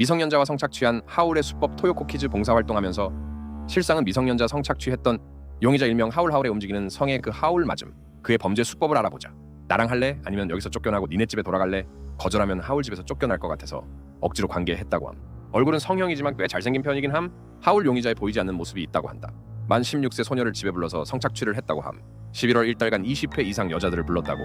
미성년자와 성착취한 하울의 수법 토요코 키즈 봉사활동하면서 실상은 미성년자 성착취했던 용의자 일명 하울 하울에 움직이는 성의 그 하울 맞음 그의 범죄 수법을 알아보자. 나랑 할래? 아니면 여기서 쫓겨나고 니네 집에 돌아갈래? 거절하면 하울 집에서 쫓겨날 것 같아서 억지로 관계했다고 함. 얼굴은 성형이지만 꽤 잘생긴 편이긴 함. 하울 용의자에 보이지 않는 모습이 있다고 한다. 만 16세 소녀를 집에 불러서 성착취를 했다고 함. 11월 1달간 20회 이상 여자들을 불렀다고.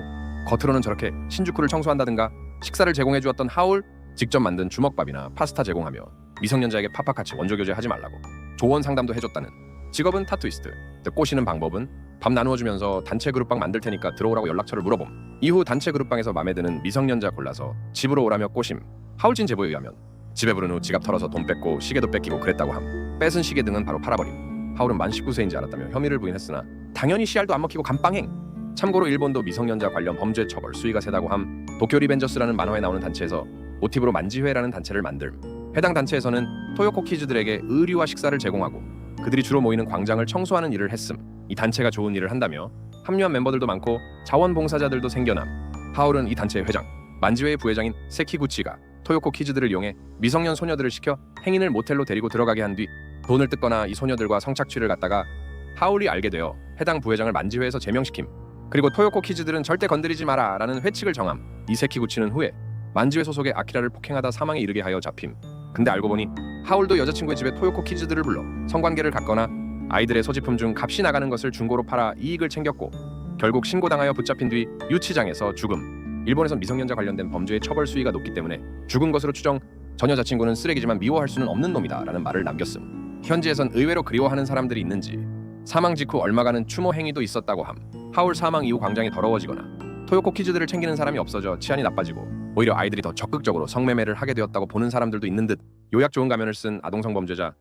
겉으로는 저렇게 신주쿠를 청소한다든가 식사를 제공해 주었던 하울 직접 만든 주먹밥이나 파스타 제공하며 미성년자에게 팍팍같이 원조 교제하지 말라고 조언 상담도 해줬다는 직업은 타투이스트. 또 꼬시는 방법은 밥 나누어 주면서 단체 그룹방 만들 테니까 들어오라고 연락처를 물어봄. 이후 단체 그룹방에서 마음에 드는 미성년자 골라서 집으로 오라며 꼬심. 하울진 제보에 의하면 집에 부른 후 지갑 털어서 돈 뺏고 시계도 뺏기고 그랬다고 함. 뺏은 시계 등은 바로 팔아버림. 하울은 만 19세인지 알았다며 혐의를 부인했으나 당연히 씨알도 안 먹히고 감방행. 참고로 일본도 미성년자 관련 범죄 처벌 수위가 세다고 함. 도쿄 리벤저스라는 만화에 나오는 단체에서 모티브로 만지회라는 단체를 만듦. 해당 단체에서는 토요코 키즈들에게 의류와 식사를 제공하고 그들이 주로 모이는 광장을 청소하는 일을 했음. 이 단체가 좋은 일을 한다며 합류한 멤버들도 많고 자원봉사자들도 생겨남. 하울은 이 단체의 회장 만지회의 부회장인 세키구치가 토요코 키즈들을 이용해 미성년 소녀들을 시켜 행인을 모텔로 데리고 들어가게 한 뒤 돈을 뜯거나 이 소녀들과 성착취를 갖다가 하울이 알게 되어 해당 부회장을 만지회에서 제명시킴. 그리고 토요코 키즈들은 절대 건드리지 마라 라는 회칙을 정함. 이 세키구치는 후에 만지회 소속의 아키라를 폭행하다 사망에 이르게 하여 잡힘. 근데 알고 보니 하울도 여자친구의 집에 토요코 키즈들을 불러 성관계를 갖거나 아이들의 소지품 중 값이 나가는 것을 중고로 팔아 이익을 챙겼고 결국 신고당하여 붙잡힌 뒤 유치장에서 죽음. 일본에선 미성년자 관련된 범죄의 처벌 수위가 높기 때문에 죽은 것으로 추정 전 여자친구는 쓰레기지만 미워할 수는 없는 놈이다 라는 말을 남겼음. 현지에선 의외로 그리워하는 사람들이 있는지 사망 직후 얼마가는 추모 행위도 있었다고 함. 하울 사망 이후 광장이 더러워지거나 토요코 키즈들을 챙기는 사람이 없어져 치안이 나빠지고 오히려 아이들이 더 적극적으로 성매매를 하게 되었다고 보는 사람들도 있는 듯 요약 좋은 가면을 쓴 아동성 범죄자